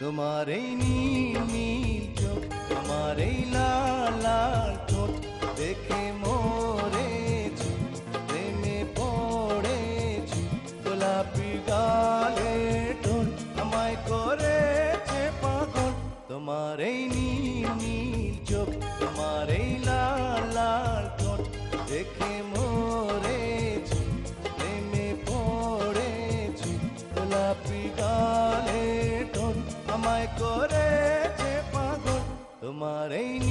তোমার এই নীল চোখ আমার এই লাল ঠোঁট করেছে পাগল? তোমার এই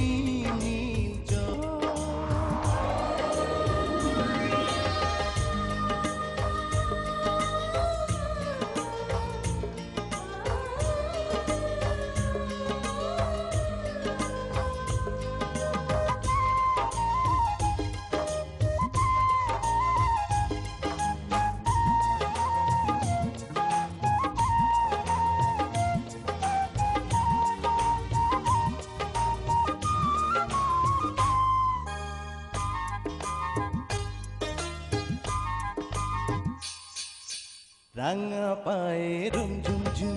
রাঙা পায়ে রুম ঝুম ঝুম,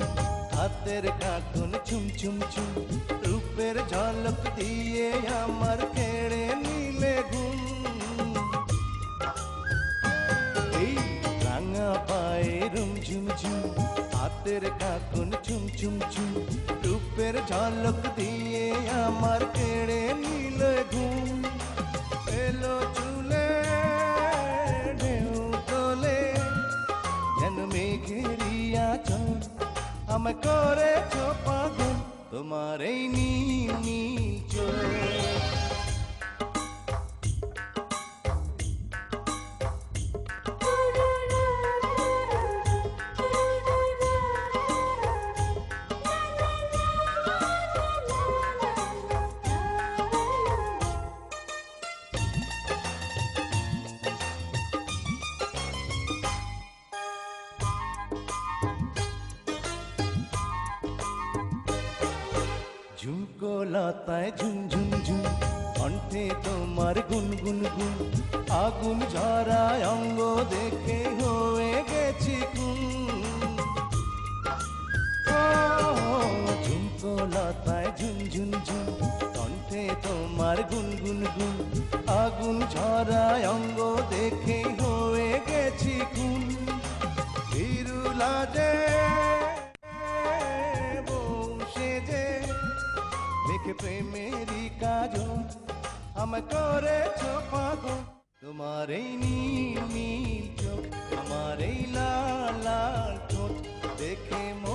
হাতের কাকুন চুম চুম চুম রূপের ঝলক দিয়ে আমার কেড়ে নিলে ঘুম। এই রাঙা পায়ে রুম ঝুম ঝুম, হাতের কাকুন চুম চুম চুম রূপের ঝলক দিয়ে আমার কেড়ে নিলে আমায় করেছ পাগল? তোমার এই লতায় ঝুম ঝুম কণ্ঠে তোমার গুন গুন গুন আগুন ঝরায় অঙ্গ দেখে হয়ে গেছি ও, ঝুমকো লতায় ঝুম কণ্ঠে তোমার গুন গুন গুন আগুন ঝরায় অঙ্গ দেখে হয়ে গেছি কুন হিরুলাজে বসে করেছ পাগল তোমার এই নীল নীল চোখ আমার এই লাল চোখ দেখে মন